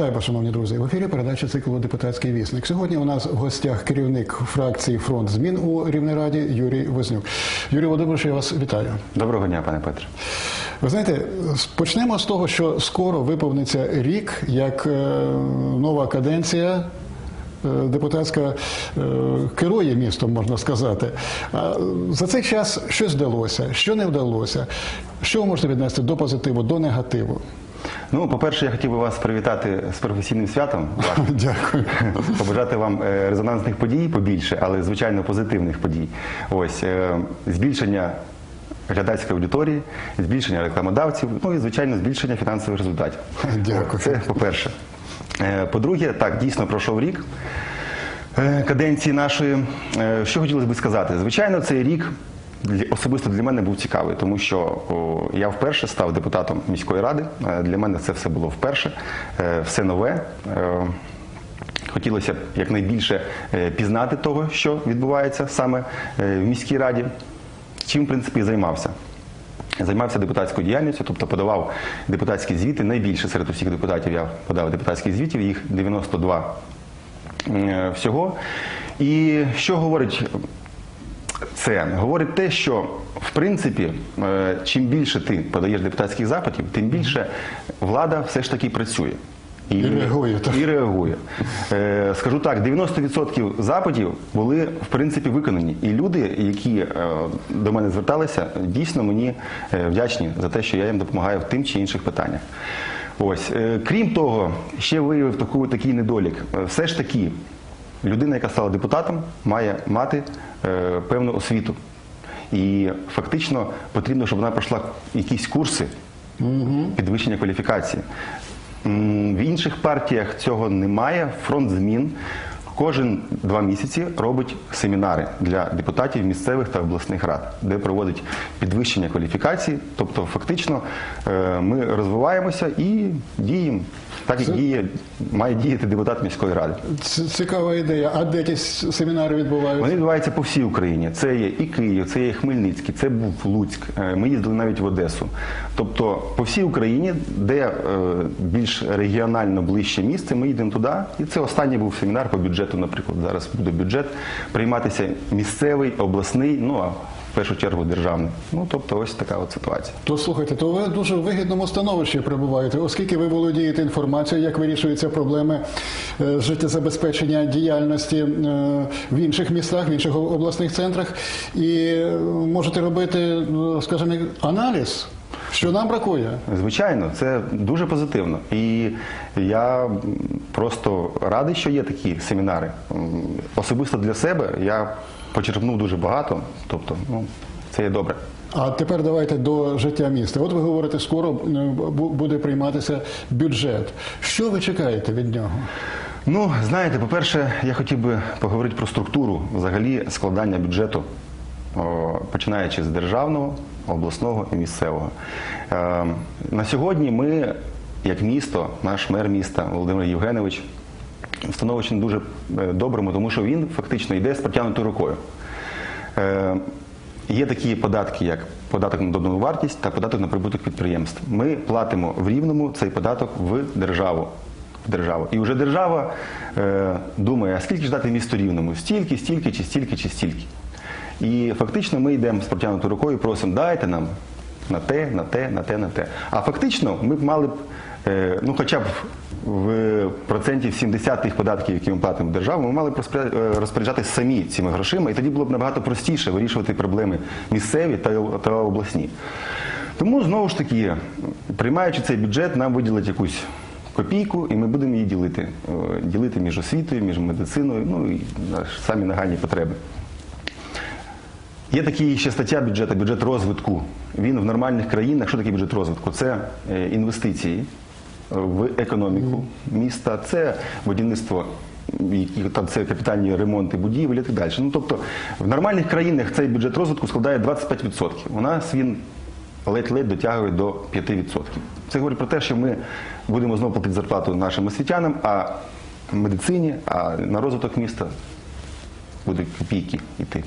Вітаю шановні друзі. В ефірі передача циклу Депутатський вісник. Сьогодні у нас в гостях керівник фракції Фронт змін у Рівнераді Юрій Вознюк. Юрій Володимирович, я вас вітаю. Доброго дня, пане Петре. Ви знаєте, почнемо з того, що скоро виповниться рік, як е, нова каденція. е, Депутатська е, керує містом, можна сказати. За цей час щось вдалося, що не вдалося. Що ви можете віднести до позитиву, до негативу? Ну, по-перше, я хотів би вас привітати з професійним святом. Дякую. Побажати вам е, резонансних подій побільше, але звичайно позитивних подій. Ось е, збільшення глядацької аудиторії, збільшення рекламодавців, ну і звичайно збільшення фінансових результатів. Дякую. Це по-перше. Е, По-друге, так, дійсно пройшов рік каденції нашої. Що хотілося би сказати? Звичайно, цей рік особисто для мене був цікавий, тому що я вперше став депутатом міської ради. Е, Для мене це все було вперше, е, все нове. Е, Хотілося б якнайбільше пізнати того, що відбувається саме в міській раді, чим в принципі займався. Займався депутатською діяльністю, тобто подавав депутатські звіти. Найбільше серед усіх депутатів я подав депутатських звітів, їх 92 е, всього. І що говорить це? Говорить те, що в принципі, е, чим більше ти подаєш депутатських запитів, тим більше влада все ж таки працює. І реагує, так. І реагує. Е, скажу так, 90% запитів були в принципі виконані. І люди, які е, до мене зверталися, дійсно мені е, вдячні за те, що я їм допомагаю в тим чи інших питаннях. Ось, е, крім того, ще виявив таку, такий недолік. Е, Все ж таки, людина, яка стала депутатом, має мати е, певну освіту. І фактично потрібно, щоб вона пройшла якісь курси підвищення кваліфікації. В інших партіях цього немає. Фронт змін кожен два місяці робить семінари для депутатів місцевих та обласних рад, де проводить підвищення кваліфікації. Тобто, фактично, е, ми розвиваємося і діємо так, як діє, має діяти депутат міської ради. Цікава ідея. А де ті семінари відбуваються? Вони відбуваються по всій Україні. Це є і Київ, це є Хмельницький, це був Луцьк. Е, Ми їздили навіть в Одесу. Тобто по всій Україні, де е, більш регіонально ближче місце, ми їдемо туди. І це останній був семінар по бюджету, наприклад. Зараз буде бюджет прийматися місцевий, обласний, ну а в першу чергу державний. Ну тобто, ось така от ситуація. То слухайте, то ви дуже в вигідному становищі перебуваєте, оскільки ви володієте інформацією, як вирішуються проблеми е, життєзабезпечення діяльності е, в інших містах, в інших обласних центрах, і е, можете робити, ну, скажімо, аналіз, що нам бракує. Звичайно, це дуже позитивно. І я просто радий, що є такі семінари. Особисто для себе я почерпнув дуже багато. Тобто, ну, це є добре. А тепер давайте до життя міста. От ви говорите, скоро е, буде прийматися бюджет. Що ви чекаєте від нього? Ну, знаєте, по-перше, я хотів би поговорити про структуру взагалі складання бюджету, починаючи з державного, обласного і місцевого. Е, на сьогодні ми, як місто, наш мер міста Володимир Євгенович, в дуже е, доброму, тому що він фактично йде з протягнутою рукою. Е, Є такі податки, як податок на додану вартість та податок на прибуток підприємств. Ми платимо в рівному цей податок в державу. Державу. І вже держава е, думає, а скільки ж дати місту рівному? Стільки, стільки, чи стільки, чи стільки. І фактично ми йдемо з протягнутою рукою і просимо, дайте нам на те, на те, на те, на те. А фактично ми б мали б, е, ну хоча б в процентів 70 тих податків, які ми платимо в державу, ми мали б е, розпоряджатися самі цими грошима, і тоді було б набагато простіше вирішувати проблеми місцеві та, обласні. Тому знову ж таки, приймаючи цей бюджет, нам виділять якусь копійку, і ми будемо її ділити. Е, Ділити між освітою, між медициною, ну і самі нагальні потреби. Є така ще стаття бюджету, бюджет розвитку. Він в нормальних країнах, що таке бюджет розвитку? Це е, інвестиції в економіку міста, це будівництво, це капітальні ремонти будівель і так далі. Ну, тобто в нормальних країнах цей бюджет розвитку складає 25%. У нас він ледь-ледь дотягує до 5%. Це говорить про те, що ми будемо знову платити зарплату нашим освітянам, а медицині, а на розвиток міста будуть копійки йти.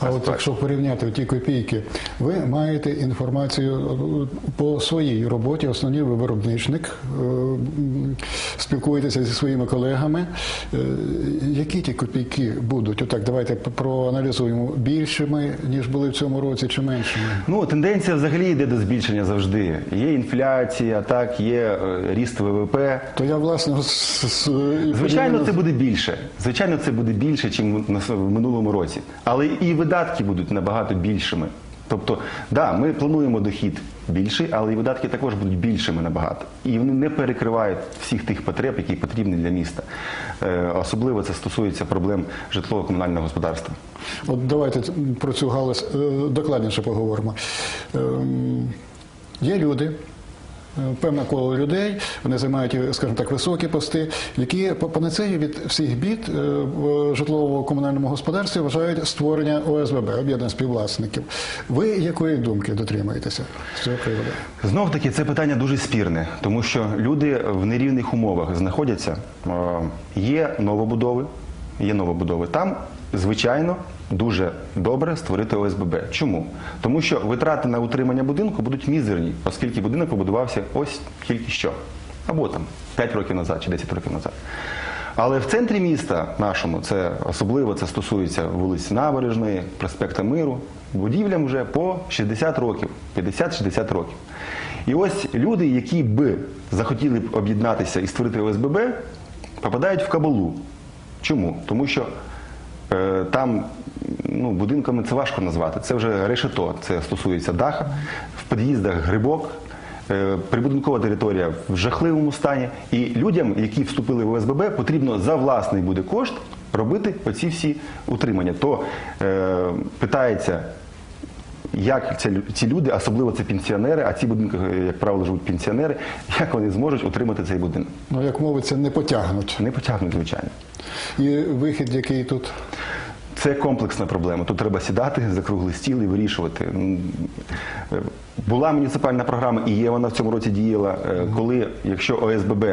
А от якщо порівняти ті копійки, ви маєте інформацію е, по своїй роботі, основній ви виробничник, е, спілкуєтеся зі своїми колегами. Е, Які ті копійки будуть? Отак, давайте проаналізуємо більшими, ніж були в цьому році, чи меншими? Ну, тенденція взагалі йде до збільшення завжди. Є інфляція, так, є ріст ВВП. То я власне з- з- Звичайно, це буде більше. Звичайно, це буде більше, ніж в минулому році. Але і видатки будуть набагато більшими. Тобто, да, ми плануємо дохід більший, але і видатки також будуть більшими набагато. І вони не перекривають всіх тих потреб, які потрібні для міста. Е, Особливо це стосується проблем житлово-комунального господарства. От давайте про цю галузь е, докладніше поговоримо. Ем, Є люди, певне коло людей, вони займають, е, скажімо так, високі пости, які панацею від всіх бід е, в житлово-комунальному господарстві вважають створення ОСББ, об'єднання співвласників. Ви якої думки дотримуєтеся з цього приводу? Знов таки, це питання дуже спірне, тому що люди в нерівних умовах знаходяться. Е, Є новобудови, є новобудови. Там, звичайно, дуже добре створити ОСББ. Чому? Тому що витрати на утримання будинку будуть мізерні, оскільки будинок побудувався ось тільки що. Або там 5 років назад чи 10 років назад. Але в центрі міста нашому, це особливо це стосується вулиць Набережної, проспекта Миру, будівлям вже по 60 років, 50-60 років. І ось люди, які б захотіли б об'єднатися і створити ОСББ, попадають в кабалу. Чому? Тому що там ну, будинками це важко назвати. Це вже решето, це стосується даха, в під'їздах грибок, е, прибудинкова територія в жахливому стані. І людям, які вступили в ОСББ, потрібно за власний буде кошт робити оці всі утримання. То е, питається, як ці, ці люди, особливо це пенсіонери, а ці будинки, е, як правило, живуть пенсіонери, як вони зможуть утримати цей будинок? Ну, як мовиться, не потягнуть. Не потягнуть, звичайно. І вихід, який тут Це комплексна проблема. Тут треба сідати за круглий стіл і вирішувати. Була муніципальна програма, і є вона в цьому році діяла, е, коли, якщо ОСББ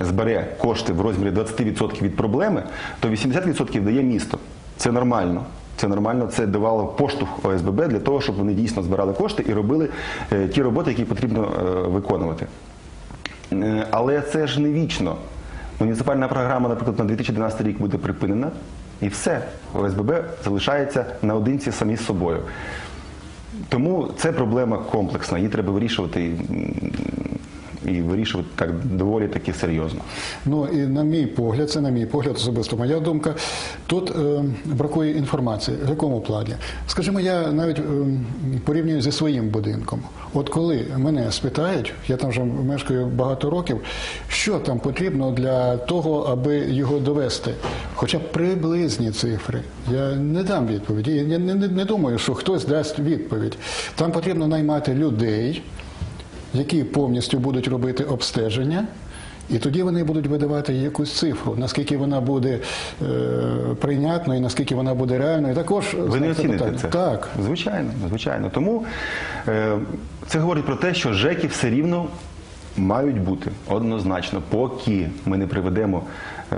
збере кошти в розмірі 20% від проблеми, то 80% дає місто. Це нормально. Це нормально, це давало поштовх ОСББ для того, щоб вони дійсно збирали кошти і робили е, ті роботи, які потрібно е, виконувати. Але це ж не вічно. Муніципальна програма, наприклад, на 2012 рік буде припинена, і все. ОСББ залишається наодинці самі з собою. Тому це проблема комплексна, її треба вирішувати і вирішувати так доволі таки серйозно. Ну і на мій погляд, це на мій погляд, особисто моя думка. Тут е, бракує інформації. В якому плані? Скажімо, я навіть е, порівнюю зі своїм будинком. От коли мене спитають, я там вже мешкаю багато років, що там потрібно для того, аби його довести, хоча приблизні цифри, я не дам відповіді. Я не, не, не думаю, що хтось дасть відповідь. Там потрібно наймати людей які повністю будуть робити обстеження, і тоді вони будуть видавати якусь цифру, наскільки вона буде е, прийнятною, наскільки вона буде реальною. Також Ви не оціните це? Так. Звичайно, звичайно. Тому е, це говорить про те, що ЖЕКи все рівно мають бути однозначно, поки ми не приведемо е,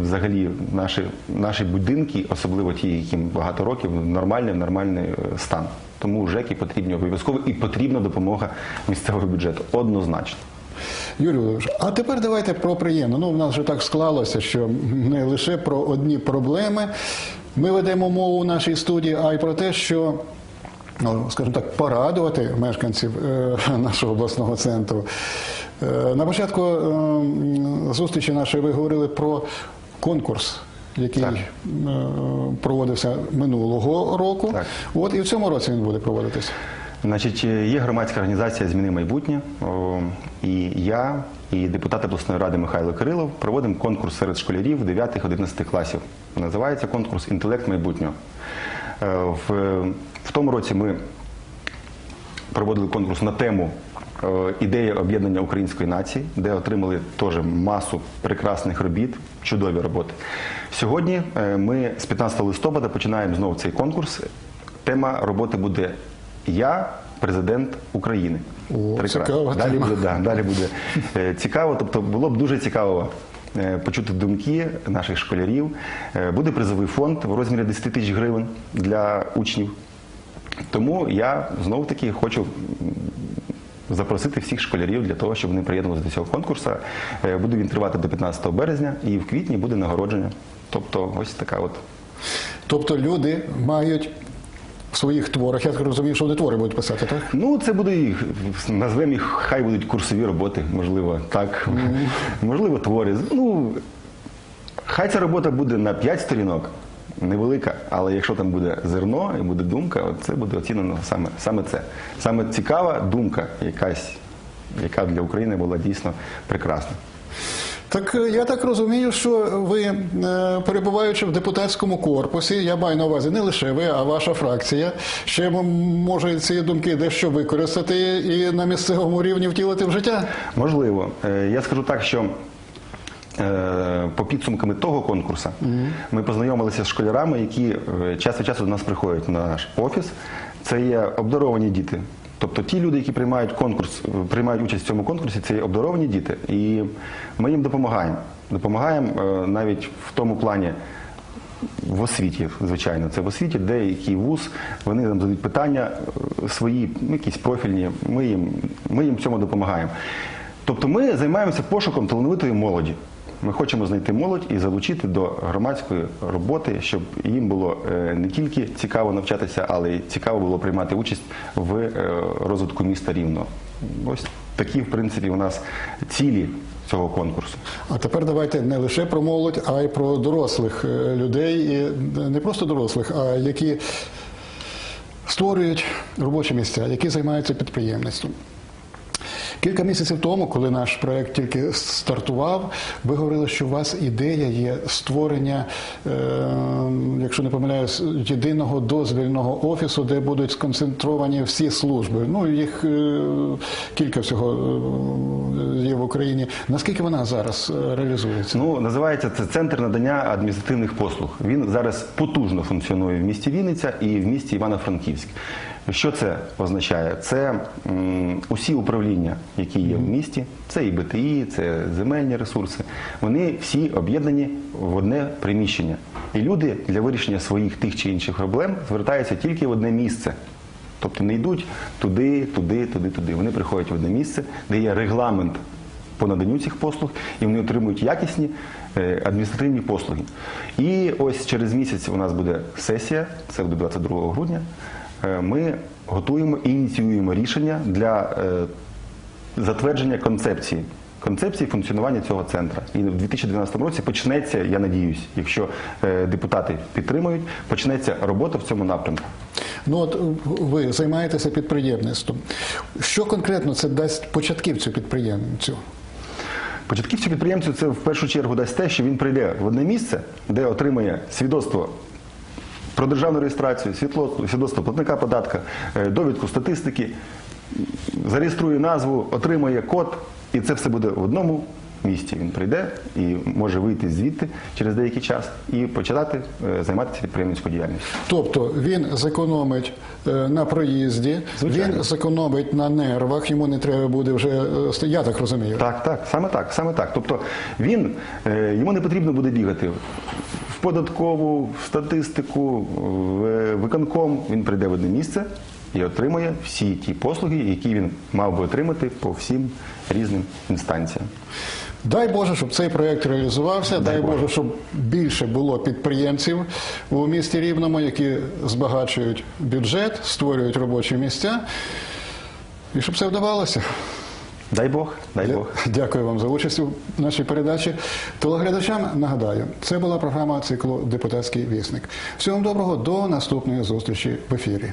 взагалі наші, наші будинки, особливо ті, яким багато років, в нормальний, в нормальний е, стан. Тому ЖЕКи потрібні обов'язково і потрібна допомога місцевого бюджету. Однозначно. Юрій Володимирович, а тепер давайте про приємне. Ну, в нас вже так склалося, що не лише про одні проблеми ми ведемо мову у нашій студії, а й про те, що. Ну, скажімо так, порадувати мешканців е, нашого обласного центру. Е, на початку е, зустрічі нашої ви говорили про конкурс, який Так. е, проводився минулого року. Так. От і в цьому році він буде проводитися. Значить, е, є громадська організація Зміни майбутнє. І я, і депутат обласної ради Михайло Кирилов проводимо конкурс серед школярів 9-11 класів. Називається конкурс Інтелект майбутнього. Е, В, в тому році ми проводили конкурс на тему ідея об'єднання української нації, де отримали теж масу прекрасних робіт, чудові роботи. Сьогодні е, ми з 15 листопада починаємо знову цей конкурс. Тема роботи буде Я, президент України. О, Прекрасно. Далі буде, да, далі буде е, цікаво. Тобто було б дуже цікаво е, почути думки наших школярів. Е, Буде призовий фонд в розмірі 10 тисяч гривень для учнів. Тому я знову таки хочу запросити всіх школярів для того, щоб вони приєднувалися до цього конкурсу. Е, Буде він тривати до 15 березня і в квітні буде нагородження. Тобто, ось така от. Тобто люди мають в своїх творах, я так розумію, що вони твори будуть писати, так? Ну, це буде їх, назвемо їх, хай будуть курсові роботи, можливо, так. Можливо, твори. Ну, хай ця робота буде на 5 сторінок, невелика, але якщо там буде зерно і буде думка, от це буде оцінено саме, саме це. Саме цікава думка якась, яка для України була дійсно прекрасна. Так е, я так розумію, що ви, е, перебуваючи в депутатському корпусі, я маю на увазі не лише ви, а ваша фракція, ще може ці думки дещо використати і на місцевому рівні втілити в життя. Можливо. Е, Я скажу так, що по підсумками того конкурсу ми познайомилися з школярами, які е, час від часу до нас приходять на наш офіс. Це є обдаровані діти. Тобто ті люди, які приймають конкурс, е, приймають участь в цьому конкурсі, це є обдаровані діти. І ми їм допомагаємо. Допомагаємо е, навіть в тому плані, в освіті, звичайно, це в освіті, деякий вуз, вони нам задають питання е, свої, якісь профільні, ми їм, ми їм в цьому допомагаємо. Тобто ми займаємося пошуком талановитої молоді. Ми хочемо знайти молодь і залучити до громадської роботи, щоб їм було е, не тільки цікаво навчатися, але й цікаво було приймати участь в е, розвитку міста Рівно. Ось такі, в принципі, у нас цілі цього конкурсу. А тепер давайте не лише про молодь, а й про дорослих е, людей, і не просто дорослих, а які створюють робочі місця, які займаються підприємництвом. Кілька місяців тому, коли наш проект тільки стартував, ви говорили, що у вас ідея є створення, е, якщо не помиляюсь, єдиного дозвільного офісу, де будуть сконцентровані всі служби. Ну їх е, кілька всього е, є в Україні. Наскільки вона зараз е, реалізується? Ну, називається це центр надання адміністративних послуг. Він зараз потужно функціонує в місті Вінниця і в місті Івано-Франківськ. Що це означає? Це усі управління, які є в місті, це і БТІ, це земельні ресурси. Вони всі об'єднані в одне приміщення. І люди для вирішення своїх тих чи інших проблем звертаються тільки в одне місце. Тобто не йдуть туди, туди, туди, туди. Вони приходять в одне місце, де є регламент по наданню цих послуг, і вони отримують якісні е, адміністративні послуги. І ось через місяць у нас буде сесія, це буде 22 грудня. Е, Ми готуємо і ініціюємо рішення для е, затвердження концепції. Концепції функціонування цього центру. І в 2012 році почнеться, я надіюсь, якщо е, депутати підтримують, почнеться робота в цьому напрямку. Ну от ви займаєтеся підприємництвом. Що конкретно це дасть початківцю підприємцю? Початківцю підприємцю це в першу чергу дасть те, що він прийде в одне місце, де отримає свідоцтво про державну реєстрацію, світло- свідоцтво платника податка, е, довідку статистики, зареєструє назву, отримає код, і це все буде в одному місці. Він прийде і може вийти звідти через деякий час і почати е, займатися підприємницькою діяльністю. Тобто він зекономить е, на проїзді, Звичайно. він зекономить на нервах, йому не треба буде вже я так розумію. Так, так, саме так, саме так. Тобто він йому не потрібно буде бігати податкову, в статистику, в е, виконком. Він прийде в одне місце і отримує всі ті послуги, які він мав би отримати по всім різним інстанціям. Дай Боже, щоб цей проект реалізувався. Дай, Боже, щоб більше було підприємців у місті Рівному, які збагачують бюджет, створюють робочі місця. І щоб все вдавалося. Дай Бог, дай Бог. Дякую вам за участь у нашій передачі. Телеглядачам нагадаю, це була програма циклу Депутатський вісник. Всього вам доброго до наступної зустрічі в ефірі.